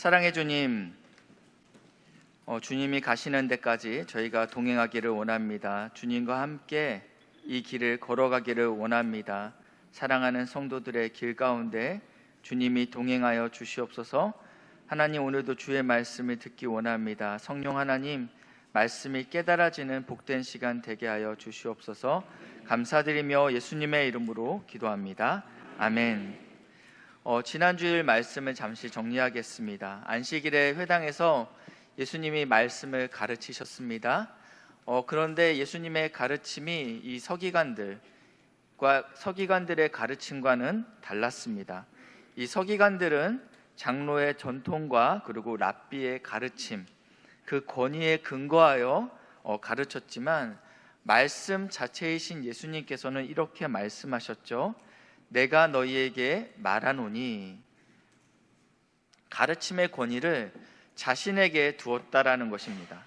사랑의 주님, 어, 주님이 가시는 데까지 저희가 동행하기를 원합니다. 주님과 함께 이 길을 걸어가기를 원합니다. 사랑하는 성도들의 길 가운데 주님이 동행하여 주시옵소서. 하나님 오늘도 주의 말씀을 듣기 원합니다. 성령 하나님 말씀이 깨달아지는 복된 시간 되게 하여 주시옵소서. 감사드리며 예수님의 이름으로 기도합니다. 아멘. 어, 지난주일 말씀을 잠시 정리하겠습니다. 안식일에 회당에서 예수님이 말씀을 가르치셨습니다. 어, 그런데 예수님의 가르침이 이 서기관들과 서기관들의 가르침과는 달랐습니다. 이 서기관들은 장로의 전통과 그리고 랍비의 가르침, 그 권위에 근거하여 어, 가르쳤지만 말씀 자체이신 예수님께서는 이렇게 말씀하셨죠. 내가 너희에게 말하노니 가르침의 권위를 자신에게 두었다라는 것입니다.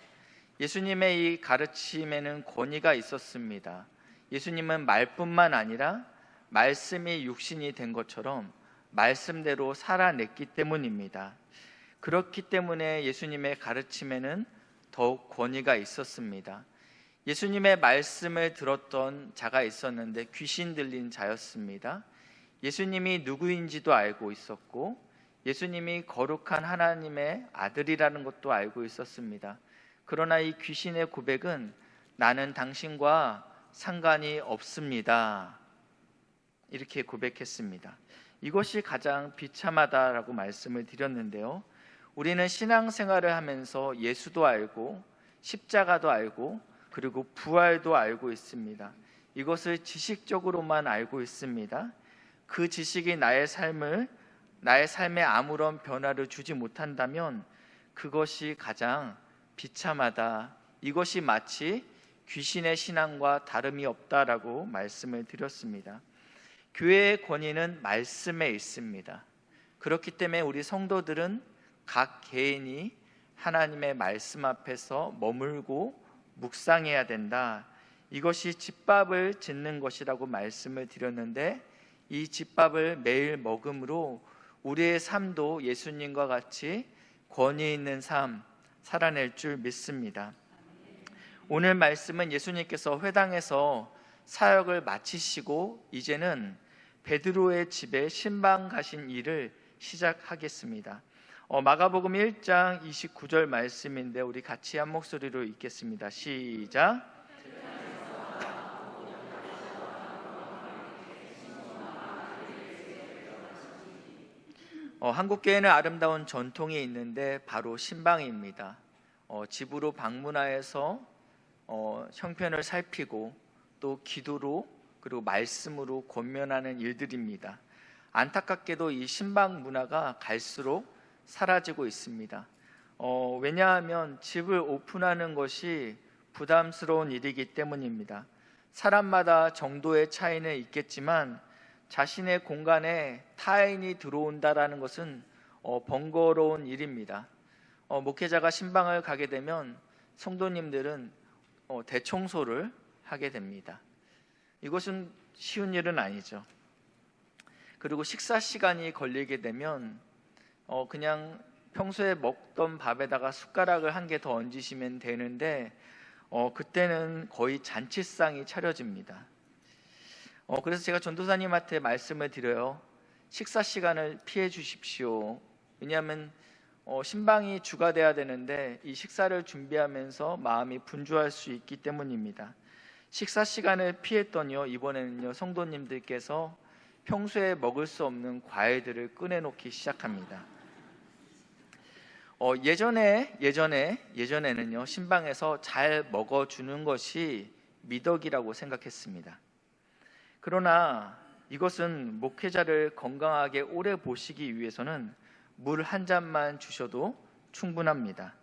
예수님의 이 가르침에는 권위가 있었습니다. 예수님은 말뿐만 아니라 말씀이 육신이 된 것처럼 말씀대로 살아냈기 때문입니다. 그렇기 때문에 예수님의 가르침에는 더욱 권위가 있었습니다. 예수님의 말씀을 들었던 자가 있었는데 귀신 들린 자였습니다. 예수님이 누구인지도 알고 있었고 예수님이 거룩한 하나님의 아들이라는 것도 알고 있었습니다. 그러나 이 귀신의 고백은 나는 당신과 상관이 없습니다. 이렇게 고백했습니다. 이것이 가장 비참하다라고 말씀을 드렸는데요. 우리는 신앙생활을 하면서 예수도 알고 십자가도 알고 그리고 부활도 알고 있습니다. 이것을 지식적으로만 알고 있습니다. 그 지식이 나의 삶을 나의 삶에 아무런 변화를 주지 못한다면 그것이 가장 비참하다. 이것이 마치 귀신의 신앙과 다름이 없다라고 말씀을 드렸습니다. 교회의 권위는 말씀에 있습니다. 그렇기 때문에 우리 성도들은 각 개인이 하나님의 말씀 앞에서 머물고 묵상해야 된다. 이것이 집밥을 짓는 것이라고 말씀을 드렸는데 이 집밥을 매일 먹음으로 우리의 삶도 예수님과 같이 권위 있는 삶 살아낼 줄 믿습니다. 오늘 말씀은 예수님께서 회당에서 사역을 마치시고 이제는 베드로의 집에 신방 가신 일을 시작하겠습니다. 어, 마가복음 1장 29절 말씀인데 우리 같이 한 목소리로 읽겠습니다. 시작. 어, 한국교회는 아름다운 전통이 있는데 바로 신방입니다. 어, 집으로 방문하여서 어, 형편을 살피고 또 기도로 그리고 말씀으로 권면하는 일들입니다. 안타깝게도 이 신방 문화가 갈수록 사라지고 있습니다. 어, 왜냐하면 집을 오픈하는 것이 부담스러운 일이기 때문입니다. 사람마다 정도의 차이는 있겠지만 자신의 공간에 타인이 들어온다라는 것은 어, 번거로운 일입니다. 어, 목회자가 신방을 가게 되면 성도님들은 어, 대청소를 하게 됩니다. 이것은 쉬운 일은 아니죠. 그리고 식사 시간이 걸리게 되면 어, 그냥 평소에 먹던 밥에다가 숟가락을 한 개 더 얹으시면 되는데 어, 그때는 거의 잔치상이 차려집니다. 어, 그래서 제가 전도사님한테 말씀을 드려요. 식사 시간을 피해 주십시오. 왜냐하면 어, 신방이 주가 돼야 되는데 이 식사를 준비하면서 마음이 분주할 수 있기 때문입니다. 식사 시간을 피했더니요 이번에는요 성도님들께서 평소에 먹을 수 없는 과일들을 꺼내놓기 시작합니다. 어, 예전에 예전에 예전에는요 신방에서 잘 먹어주는 것이 미덕이라고 생각했습니다. 그러나 이것은 목회자를 건강하게 오래 보시기 위해서는 물 한 잔만 주셔도 충분합니다.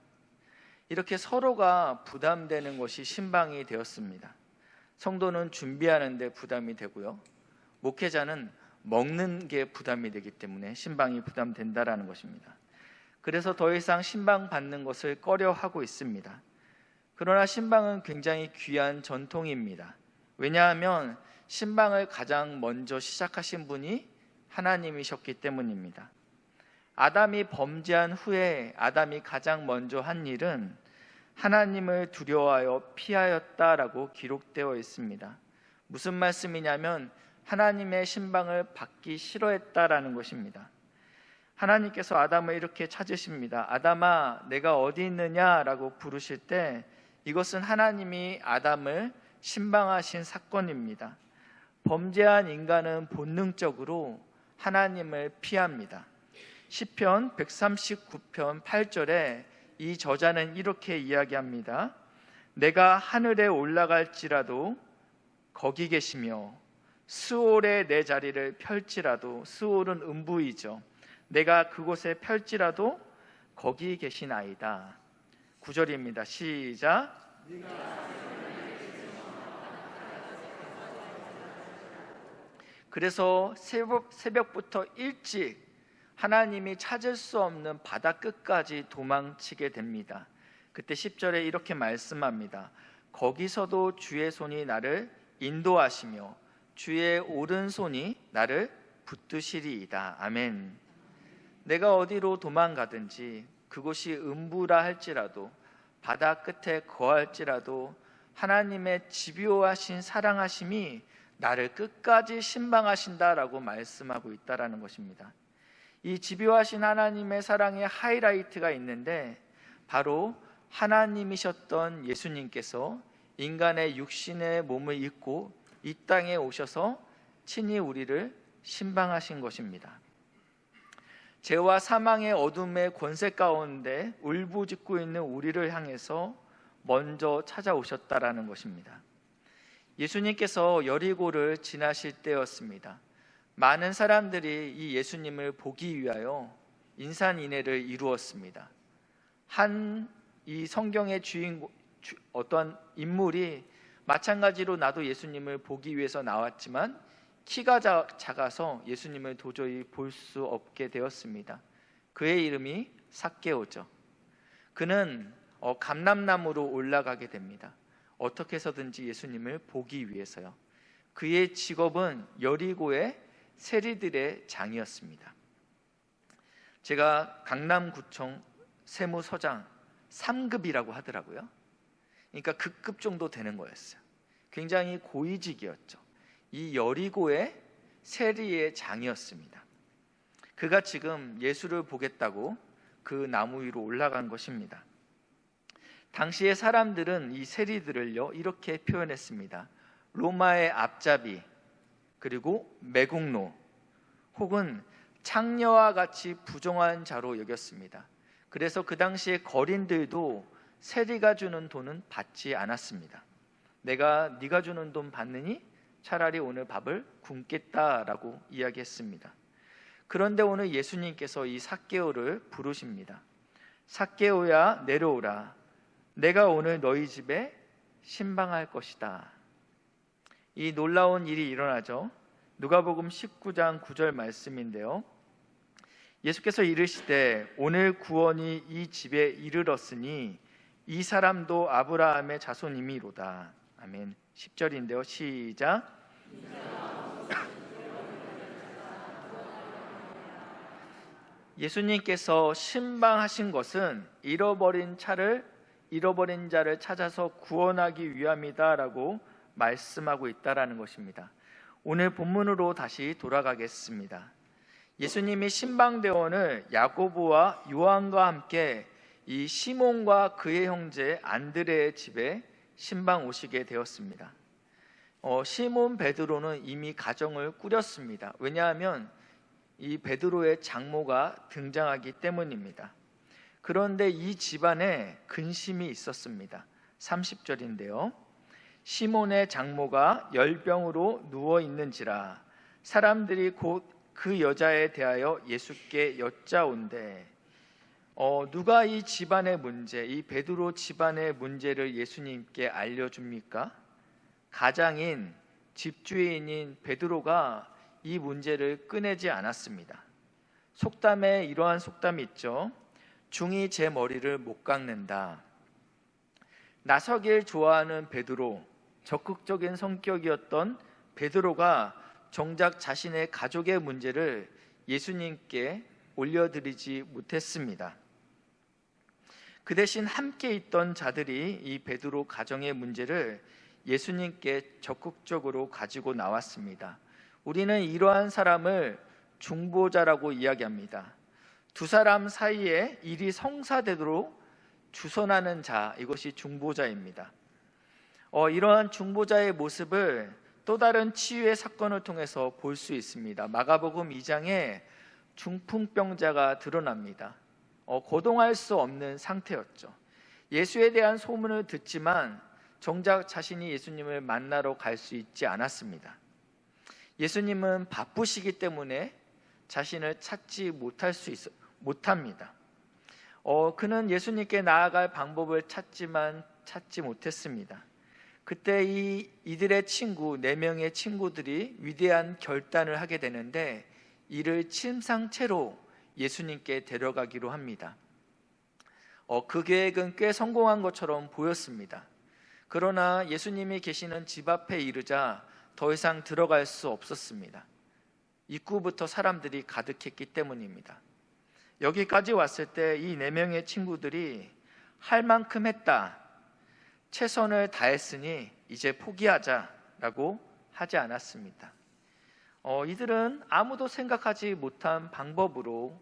이렇게 서로가 부담되는 것이 신방이 되었습니다. 성도는 준비하는데 부담이 되고요. 목회자는 먹는 게 부담이 되기 때문에 신방이 부담된다라는 것입니다. 그래서 더 이상 신방 받는 것을 꺼려 하고 있습니다. 그러나 신방은 굉장히 귀한 전통입니다. 왜냐하면 신방을 가장 먼저 시작하신 분이 하나님이셨기 때문입니다. 아담이 범죄한 후에 아담이 가장 먼저 한 일은 하나님을 두려워하여 피하였다라고 기록되어 있습니다. 무슨 말씀이냐면 하나님의 신방을 받기 싫어했다라는 것입니다. 하나님께서 아담을 이렇게 찾으십니다. 아담아, 내가 어디 있느냐라고 부르실 때 이것은 하나님이 아담을 신방하신 사건입니다. 범죄한 인간은 본능적으로 하나님을 피합니다. 시편 139편 8절에 이 저자는 이렇게 이야기합니다. 내가 하늘에 올라갈지라도 거기 계시며 스올에 내 자리를 펼지라도 스올은 음부이죠. 내가 그곳에 펼지라도 거기 계신 아이다. 9절입니다. 시작. 그래서 새벽, 새벽 부터 일찍 하나님이 찾을 수 없는 바다 끝까지 도망치게 됩니다. 그때 10절에 이렇게 말씀합니다. 거기서도 주의 손이 나를 인도하시며 주의 오른손이 나를 붙드시리이다. 아멘. 내가 어디로 도망가든지 그곳이 음부라 할지라도 바다 끝에 거할지라도 하나님의 집요하신 사랑하심이 나를 끝까지 신방하신다라고 말씀하고 있다라는 것입니다. 이 집요하신 하나님의 사랑의 하이라이트가 있는데 바로 하나님이셨던 예수님께서 인간의 육신의 몸을 입고 이 땅에 오셔서 친히 우리를 신방하신 것입니다. 죄와 사망의 어둠의 권세 가운데 울부짖고 있는 우리를 향해서 먼저 찾아오셨다라는 것입니다. 예수님께서 여리고를 지나실 때였습니다. 많은 사람들이 이 예수님을 보기 위하여 인산인해를 이루었습니다. 한 이 성경의 주인 어떤 인물이 마찬가지로 나도 예수님을 보기 위해서 나왔지만 키가 작아서 예수님을 도저히 볼 수 없게 되었습니다. 그의 이름이 삭개오죠. 그는 어, 감람나무로 올라가게 됩니다. 어떻게 해서든지 예수님을 보기 위해서요. 그의 직업은 여리고의 세리들의 장이었습니다. 제가 강남구청 세무서장 3급이라고 하더라고요. 그러니까 급급 정도 되는 거였어요. 굉장히 고위직이었죠. 이 여리고의 세리의 장이었습니다. 그가 지금 예수를 보겠다고 그 나무 위로 올라간 것입니다. 당시의 사람들은 이 세리들을요 이렇게 표현했습니다. 로마의 앞잡이 그리고 매국노 혹은 창녀와 같이 부정한 자로 여겼습니다. 그래서 그 당시에 거린들도 세리가 주는 돈은 받지 않았습니다. 내가 네가 주는 돈 받느니 차라리 오늘 밥을 굶겠다라고 이야기했습니다. 그런데 오늘 예수님께서 이 삭개오를 부르십니다. 삭개오야 내려오라. 내가 오늘 너희 집에 신방할 것이다. 이 놀라운 일이 일어나죠. 누가복음 19장 9절 말씀인데요. 예수께서 이르시되 오늘 구원이 이 집에 이르렀으니 이 사람도 아브라함의 자손이미로다. 아멘. 10절인데요. 시작. 예수님께서 신방하신 것은 잃어버린 차를 잃어버린 자를 찾아서 구원하기 위함이다라고 말씀하고 있다라는 것입니다. 오늘 본문으로 다시 돌아가겠습니다. 예수님이 신방대원을 야고보와 요한과 함께 이 시몬과 그의 형제 안드레의 집에 신방 오시게 되었습니다. 어, 시몬 베드로는 이미 가정을 꾸렸습니다. 왜냐하면 이 베드로의 장모가 등장하기 때문입니다. 그런데 이 집안에 근심이 있었습니다. 30절인데요. 시몬의 장모가 열병으로 누워 있는지라 사람들이 곧 그 여자에 대하여 예수께 여짜온대 어, 누가 이 집안의 문제, 이 베드로 집안의 문제를 예수님께 알려줍니까? 가장인 집주인인 베드로가 이 문제를 꺼내지 않았습니다. 속담에 이러한 속담이 있죠. 중이 제 머리를 못 깎는다. 나서길 좋아하는 베드로, 적극적인 성격이었던 베드로가 정작 자신의 가족의 문제를 예수님께 올려드리지 못했습니다. 그 대신 함께 있던 자들이 이 베드로 가정의 문제를 예수님께 적극적으로 가지고 나왔습니다. 우리는 이러한 사람을 중보자라고 이야기합니다. 두 사람 사이에 일이 성사되도록 주선하는 자, 이것이 중보자입니다. 어, 이러한 중보자의 모습을 또 다른 치유의 사건을 통해서 볼 수 있습니다. 마가복음 2장에 중풍병자가 드러납니다. 어, 거동할 수 없는 상태였죠. 예수에 대한 소문을 듣지만 정작 자신이 예수님을 만나러 갈 수 있지 않았습니다. 예수님은 바쁘시기 때문에 자신을 찾지 못할 수 있어 못합니다. 어, 그는 예수님께 나아갈 방법을 찾지만 찾지 못했습니다. 그때 이 이들의 친구 네 명의 친구들이 위대한 결단을 하게 되는데 이를 침상채로 예수님께 데려가기로 합니다. 어, 그 계획은 꽤 성공한 것처럼 보였습니다. 그러나 예수님이 계시는 집 앞에 이르자 더 이상 들어갈 수 없었습니다. 입구부터 사람들이 가득했기 때문입니다. 여기까지 왔을 때 이 네 명의 친구들이 할 만큼 했다. 최선을 다했으니 이제 포기하자라고 하지 않았습니다. 어, 이들은 아무도 생각하지 못한 방법으로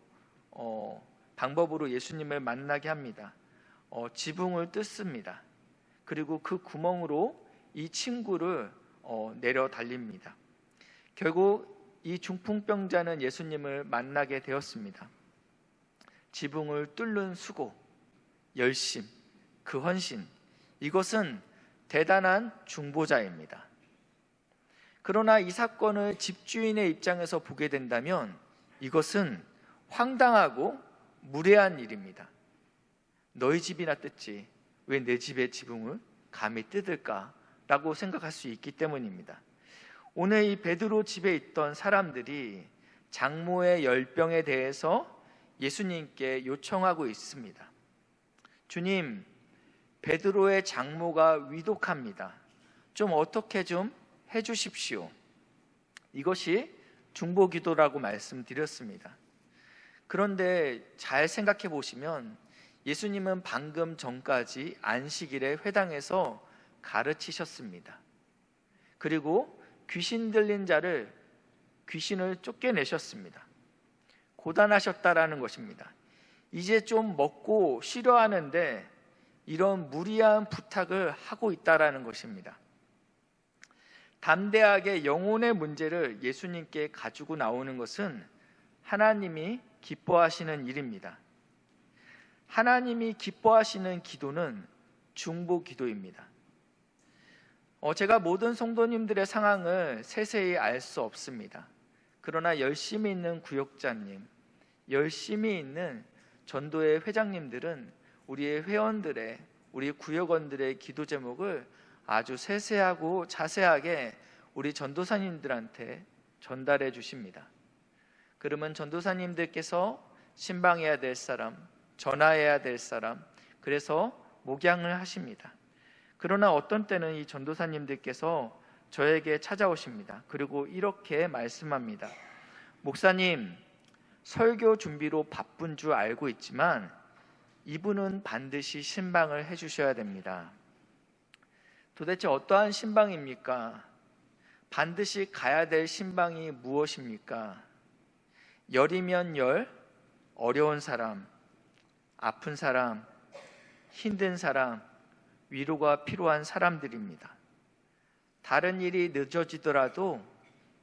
어, 방법으로 예수님을 만나게 합니다. 어, 지붕을 뜯습니다. 그리고 그 구멍으로 이 친구를 어, 내려 달립니다. 결국 이 중풍병자는 예수님을 만나게 되었습니다. 지붕을 뚫는 수고, 열심, 그 헌신, 이것은 대단한 중보자입니다. 그러나 이 사건을 집주인의 입장에서 보게 된다면 이것은 황당하고 무례한 일입니다. 너희 집이나 뜯지 왜 내 집의 지붕을 감히 뜯을까라고 생각할 수 있기 때문입니다. 오늘 이 베드로 집에 있던 사람들이 장모의 열병에 대해서 예수님께 요청하고 있습니다. 주님, 베드로의 장모가 위독합니다. 좀 어떻게 좀 해주십시오. 이것이 중보 기도라고 말씀드렸습니다. 그런데 잘 생각해 보시면 예수님은 방금 전까지 안식일에 회당에서 가르치셨습니다. 그리고 귀신 들린 자를 귀신을 쫓겨내셨습니다. 고단하셨다라는 것입니다. 이제 좀 먹고 쉬려 하는데 이런 무리한 부탁을 하고 있다라는 것입니다. 담대하게 영혼의 문제를 예수님께 가지고 나오는 것은 하나님이 기뻐하시는 일입니다. 하나님이 기뻐하시는 기도는 중보 기도입니다. 어, 제가 모든 성도님들의 상황을 세세히 알 수 없습니다. 그러나 열심히 있는 구역자님, 열심히 있는 전도의 회장님들은 우리의 회원들의 우리 구역원들의 기도 제목을 아주 세세하고 자세하게 우리 전도사님들한테 전달해 주십니다. 그러면 전도사님들께서 신방해야 될 사람, 전화해야 될 사람, 그래서 목양을 하십니다. 그러나 어떤 때는 이 전도사님들께서 저에게 찾아오십니다. 그리고 이렇게 말씀합니다. 목사님, 설교 준비로 바쁜 줄 알고 있지만 이분은 반드시 신방을 해 주셔야 됩니다. 도대체 어떠한 신방입니까? 반드시 가야 될 신방이 무엇입니까? 열이면 열, 어려운 사람, 아픈 사람, 힘든 사람, 위로가 필요한 사람들입니다. 다른 일이 늦어지더라도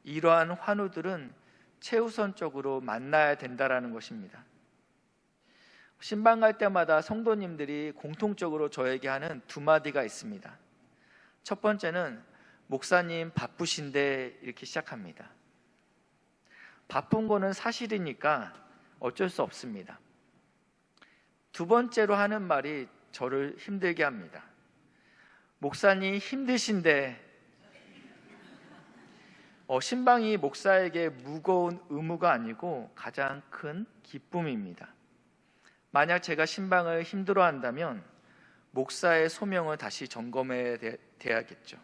이러한 환우들은 최우선적으로 만나야 된다라는 것입니다. 신방 갈 때마다 성도님들이 공통적으로 저에게 하는 두 마디가 있습니다. 첫 번째는 목사님 바쁘신데 이렇게 시작합니다. 바쁜 거는 사실이니까 어쩔 수 없습니다. 두 번째로 하는 말이 저를 힘들게 합니다. 목사님 힘드신데 어, 신방이 목사에게 무거운 의무가 아니고 가장 큰 기쁨입니다. 만약 제가 신방을 힘들어 한다면 목사의 소명을 다시 점검해야 돼야겠죠.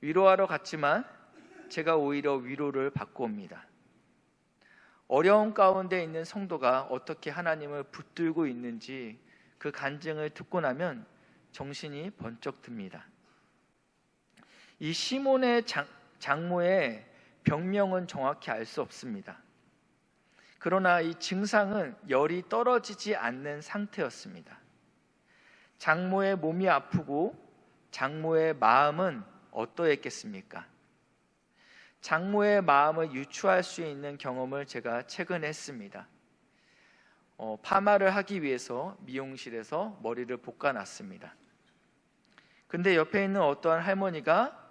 위로하러 갔지만 제가 오히려 위로를 받고 옵니다. 어려운 가운데 있는 성도가 어떻게 하나님을 붙들고 있는지 그 간증을 듣고 나면 정신이 번쩍 듭니다. 이 시몬의 장, 장모의 병명은 정확히 알 수 없습니다. 그러나 이 증상은 열이 떨어지지 않는 상태였습니다. 장모의 몸이 아프고 장모의 마음은 어떠했겠습니까? 장모의 마음을 유추할 수 있는 경험을 제가 최근 했습니다. 어, 파마를 하기 위해서 미용실에서 머리를 볶아놨습니다. 근데 옆에 있는 어떠한 할머니가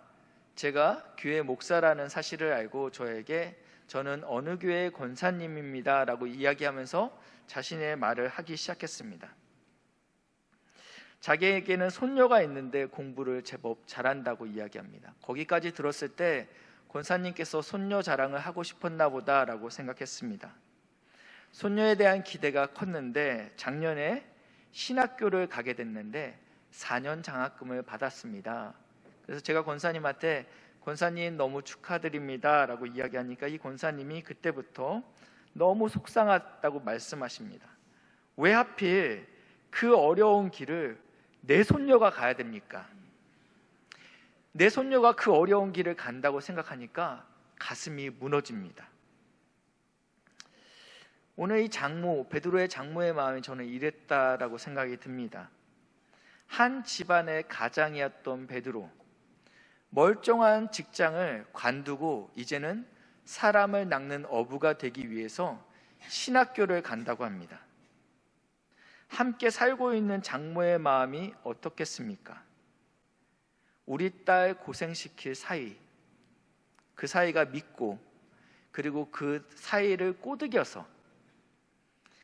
제가 교회 목사라는 사실을 알고 저에게 저는 어느 교회의 권사님입니다 라고 이야기하면서 자신의 말을 하기 시작했습니다. 자기에게는 손녀가 있는데 공부를 제법 잘한다고 이야기합니다. 거기까지 들었을 때 권사님께서 손녀 자랑을 하고 싶었나 보다라고 생각했습니다. 손녀에 대한 기대가 컸는데 작년에 신학교를 가게 됐는데 4년 장학금을 받았습니다. 그래서 제가 권사님한테 권사님 너무 축하드립니다라고 이야기하니까 이 권사님이 그때부터 너무 속상하다고 말씀하십니다. 왜 하필 그 어려운 길을 내 손녀가 가야 됩니까? 내 손녀가 그 어려운 길을 간다고 생각하니까 가슴이 무너집니다. 오늘 이 장모 베드로의 장모의 마음이 저는 이랬다라고 생각이 듭니다. 한 집안의 가장이었던 베드로 멀쩡한 직장을 관두고 이제는 사람을 낚는 어부가 되기 위해서 신학교를 간다고 합니다. 함께 살고 있는 장모의 마음이 어떻겠습니까? 우리 딸 고생시킬 사이, 그 사이가 믿고 그리고 그 사이를 꼬드겨서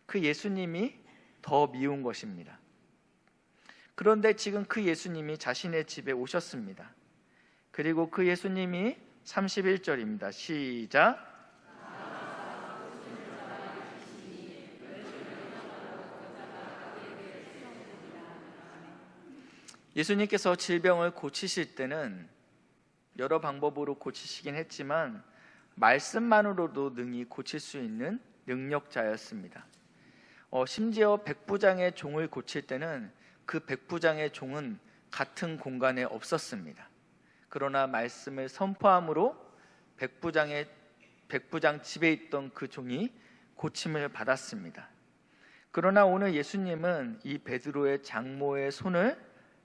그 예수님이 더 미운 것입니다. 그런데 지금 그 예수님이 자신의 집에 오셨습니다. 그리고 그 예수님이 31절입니다. 시작. 예수님께서 질병을 고치실 때는 여러 방법으로 고치시긴 했지만 말씀만으로도 능히 고칠 수 있는 능력자였습니다. 어, 심지어 백부장의 종을 고칠 때는 그 백부장의 종은 같은 공간에 없었습니다. 그러나 말씀을 선포함으로 백부장의 백부장 집에 있던 그 종이 고침을 받았습니다. 그러나 오늘 예수님은 이 베드로의 장모의 손을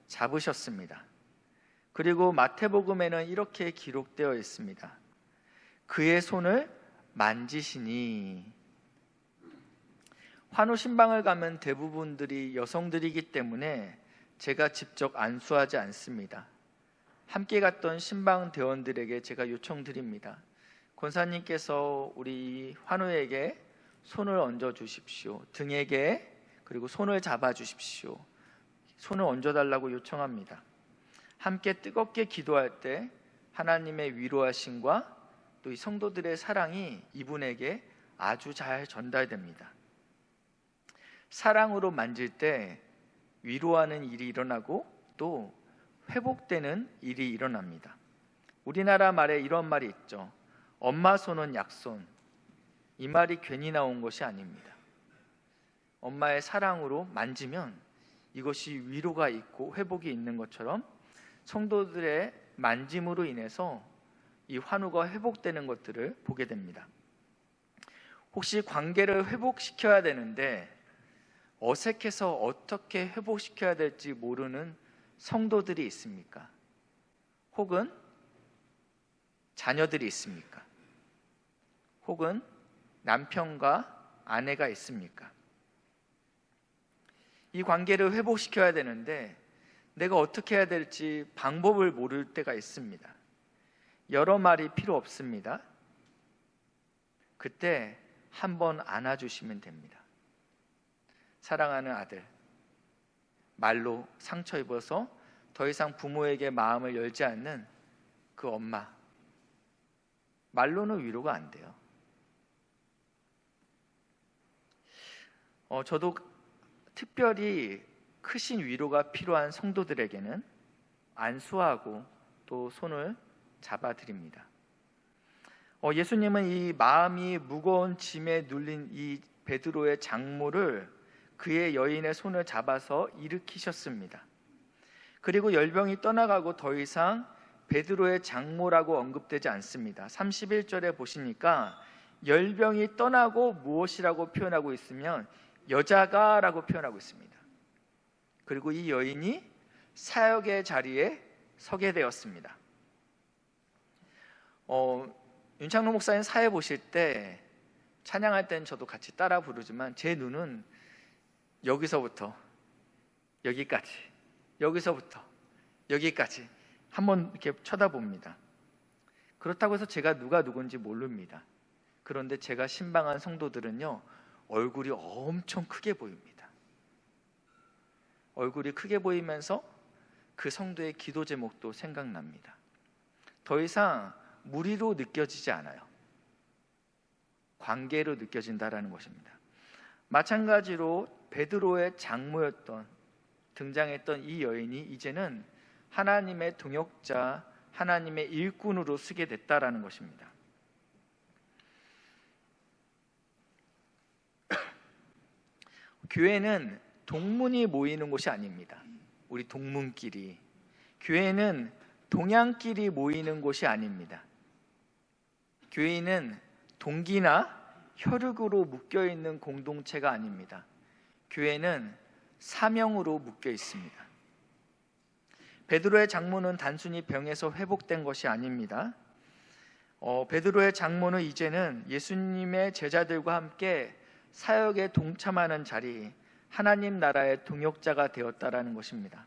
잡으셨습니다. 그리고 마태복음에는 이렇게 기록되어 있습니다. 그의 손을 만지시니 환우 신방을 가면 대부분들이 여성들이기 때문에 제가 직접 안수하지 않습니다. 함께 갔던 신방 대원들에게 제가 요청드립니다. 권사님께서 우리 환우에게 손을 얹어 주십시오. 등에게 그리고 손을 잡아 주십시오. 손을 얹어 달라고 요청합니다. 함께 뜨겁게 기도할 때 하나님의 위로하심과 또 이 성도들의 사랑이 이분에게 아주 잘 전달됩니다. 사랑으로 만질 때 위로하는 일이 일어나고 또 회복되는 일이 일어납니다. 우리나라 말에 이런 말이 있죠. 엄마 손은 약손. 이 말이 괜히 나온 것이 아닙니다. 엄마의 사랑으로 만지면 이것이 위로가 있고 회복이 있는 것처럼 성도들의 만짐으로 인해서 이 환우가 회복되는 것들을 보게 됩니다. 혹시 관계를 회복시켜야 되는데 어색해서 어떻게 회복시켜야 될지 모르는 성도들이 있습니까? 혹은 자녀들이 있습니까? 혹은 남편과 아내가 있습니까? 이 관계를 회복시켜야 되는데 내가 어떻게 해야 될지 방법을 모를 때가 있습니다. 여러 말이 필요 없습니다. 그때 한번 안아주시면 됩니다. 사랑하는 아들, 말로 상처 입어서 더 이상 부모에게 마음을 열지 않는 그 엄마, 말로는 위로가 안 돼요. 어, 저도 특별히 크신 위로가 필요한 성도들에게는 안수하고 또 손을 잡아드립니다. 어, 예수님은 이 마음이 무거운 짐에 눌린 이 베드로의 장모를 그의 여인의 손을 잡아서 일으키셨습니다. 그리고 열병이 떠나가고 더 이상 베드로의 장모라고 언급되지 않습니다. 31절에 보시니까 열병이 떠나고 무엇이라고 표현하고 있으면 여자가라고 표현하고 있습니다. 그리고 이 여인이 사역의 자리에 서게 되었습니다. 어, 윤창로 목사님 사회 보실 때 찬양할 때는 저도 같이 따라 부르지만 제 눈은 여기서부터 여기까지, 여기서부터 여기까지 한번 이렇게 쳐다봅니다. 그렇다고 해서 제가 누가 누군지 모릅니다. 그런데 제가 신방한 성도들은요, 얼굴이 엄청 크게 보입니다. 얼굴이 크게 보이면서 그 성도의 기도 제목도 생각납니다. 더 이상 무리로 느껴지지 않아요. 관계로 느껴진다라는 것입니다. 마찬가지로 베드로의 장모였던 등장했던 이 여인이 이제는 하나님의 동역자, 하나님의 일꾼으로 쓰게 됐다라는 것입니다. 교회는 동문이 모이는 곳이 아닙니다. 우리 동문끼리. 교회는 동양끼리 모이는 곳이 아닙니다. 교회는 동기나 혈육으로 묶여 있는 공동체가 아닙니다. 교회는 사명으로 묶여 있습니다. 베드로의 장모는 단순히 병에서 회복된 것이 아닙니다. 어, 베드로의 장모는 이제는 예수님의 제자들과 함께 사역에 동참하는 자리, 하나님 나라의 동역자가 되었다라는 것입니다.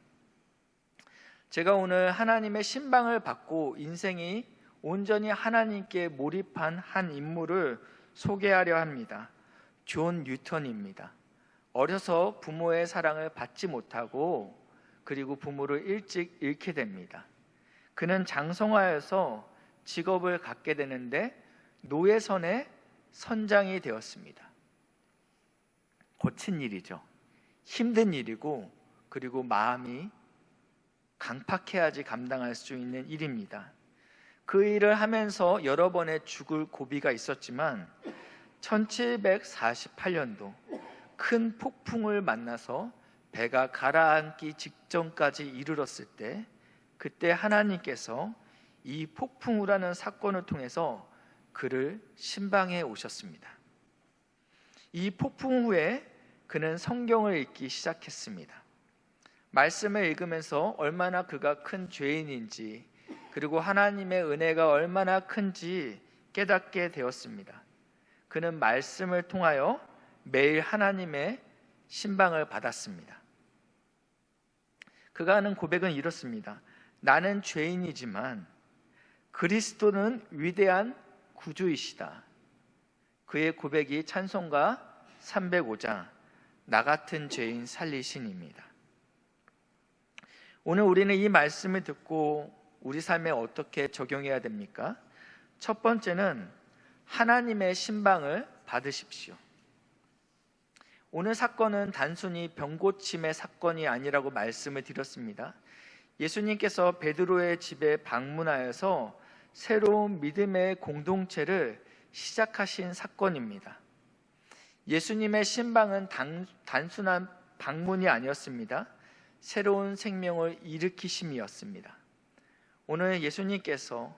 제가 오늘 하나님의 신방을 받고 인생이 온전히 하나님께 몰입한 한 인물을 소개하려 합니다. 존 뉴턴입니다. 어려서 부모의 사랑을 받지 못하고 그리고 부모를 일찍 잃게 됩니다. 그는 장성하여서 직업을 갖게 되는데 노예선의 선장이 되었습니다. 거친 일이죠. 힘든 일이고 그리고 마음이 강팍해야지 감당할 수 있는 일입니다. 그 일을 하면서 여러 번의 죽을 고비가 있었지만 1748년도 큰 폭풍을 만나서 배가 가라앉기 직전까지 이르렀을 때 그때 하나님께서 이 폭풍우라는 사건을 통해서 그를 신방해 오셨습니다. 이 폭풍 후에 그는 성경을 읽기 시작했습니다. 말씀을 읽으면서 얼마나 그가 큰 죄인인지 그리고 하나님의 은혜가 얼마나 큰지 깨닫게 되었습니다. 그는 말씀을 통하여 매일 하나님의 신방을 받았습니다. 그가 하는 고백은 이렇습니다. 나는 죄인이지만 그리스도는 위대한 구주이시다. 그의 고백이 찬송가 305장 나 같은 죄인 살리신입니다. 오늘 우리는 이 말씀을 듣고 우리 삶에 어떻게 적용해야 됩니까? 첫 번째는 하나님의 신방을 받으십시오. 오늘 사건은 단순히 병고침의 사건이 아니라고 말씀을 드렸습니다. 예수님께서 베드로의 집에 방문하여서 새로운 믿음의 공동체를 시작하신 사건입니다. 예수님의 신방은 단, 단순한 방문이 아니었습니다. 새로운 생명을 일으키심이었습니다. 오늘 예수님께서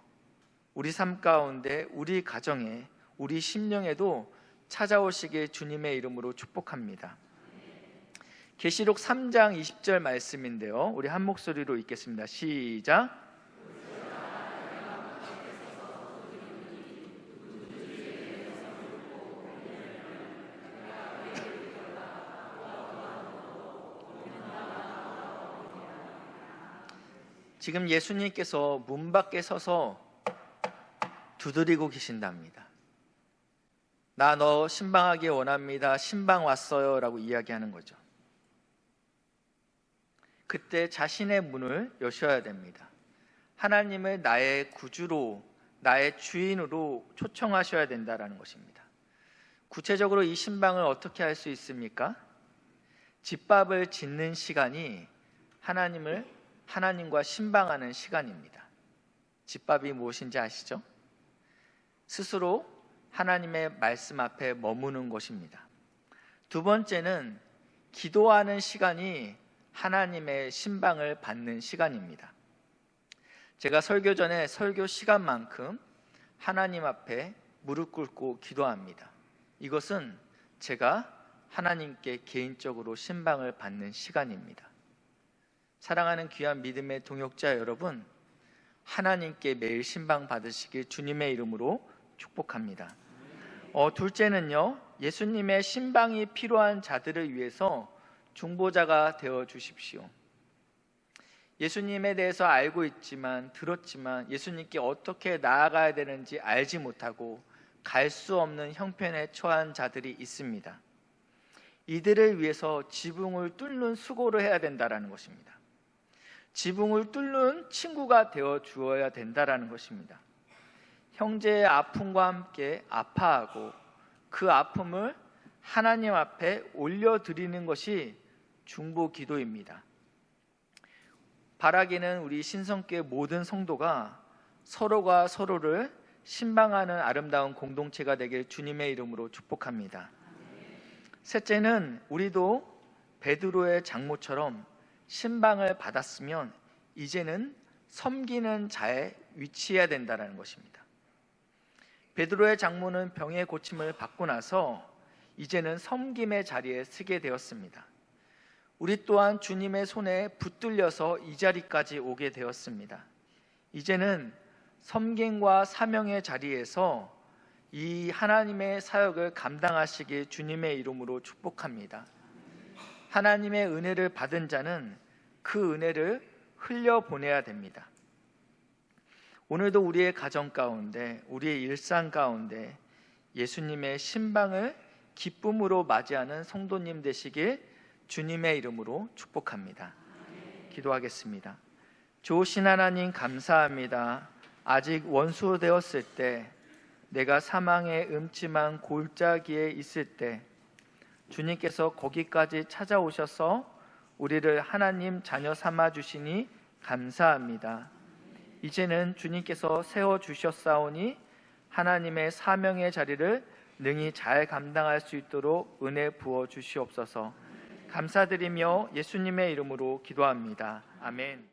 우리 삶 가운데 우리 가정에 우리 심령에도 찾아오시길 주님의 이름으로 축복합니다. 계시록 3장 20절 말씀인데요. 우리 한 목소리로 읽겠습니다. 시작. 지금 예수님께서 문 밖에 서서 두드리고 계신답니다. 나 너 신방하기 원합니다. 신방 왔어요. 라고 이야기하는 거죠. 그때 자신의 문을 여셔야 됩니다. 하나님을 나의 구주로, 나의 주인으로 초청하셔야 된다라는 것입니다. 구체적으로 이 신방을 어떻게 할 수 있습니까? 집밥을 짓는 시간이 하나님을 하나님과 신방하는 시간입니다. 집밥이 무엇인지 아시죠? 스스로 하나님의 말씀 앞에 머무는 것입니다. 두 번째는 기도하는 시간이 하나님의 신방을 받는 시간입니다. 제가 설교 전에 설교 시간만큼 하나님 앞에 무릎 꿇고 기도합니다. 이것은 제가 하나님께 개인적으로 신방을 받는 시간입니다. 사랑하는 귀한 믿음의 동역자 여러분, 하나님께 매일 신방 받으시길 주님의 이름으로 축복합니다. 어, 둘째는요, 예수님의 신방이 필요한 자들을 위해서 중보자가 되어 주십시오. 예수님에 대해서 알고 있지만 들었지만 예수님께 어떻게 나아가야 되는지 알지 못하고 갈 수 없는 형편에 처한 자들이 있습니다. 이들을 위해서 지붕을 뚫는 수고를 해야 된다라는 것입니다. 지붕을 뚫는 친구가 되어 주어야 된다라는 것입니다. 형제의 아픔과 함께 아파하고 그 아픔을 하나님 앞에 올려드리는 것이 중보 기도입니다. 바라기는 우리 신성교회 모든 성도가 서로가 서로를 신방하는 아름다운 공동체가 되길 주님의 이름으로 축복합니다. 셋째는 우리도 베드로의 장모처럼 신방을 받았으면 이제는 섬기는 자에 위치해야 된다는 것입니다. 베드로의 장모는 병의 고침을 받고 나서 이제는 섬김의 자리에 서게 되었습니다. 우리 또한 주님의 손에 붙들려서 이 자리까지 오게 되었습니다. 이제는 섬김과 사명의 자리에서 이 하나님의 사역을 감당하시길 주님의 이름으로 축복합니다. 하나님의 은혜를 받은 자는 그 은혜를 흘려 보내야 됩니다. 오늘도 우리의 가정 가운데, 우리의 일상 가운데 예수님의 신방을 기쁨으로 맞이하는 성도님 되시길 주님의 이름으로 축복합니다. 기도하겠습니다. 좋으신 하나님 감사합니다. 아직 원수 되었을 때 내가 사망의 음침한 골짜기에 있을 때 주님께서 거기까지 찾아오셔서 우리를 하나님 자녀 삼아 주시니 감사합니다. 이제는 주님께서 세워 주셨사오니 하나님의 사명의 자리를 능히 잘 감당할 수 있도록 은혜 부어 주시옵소서. 감사드리며 예수님의 이름으로 기도합니다. 아멘.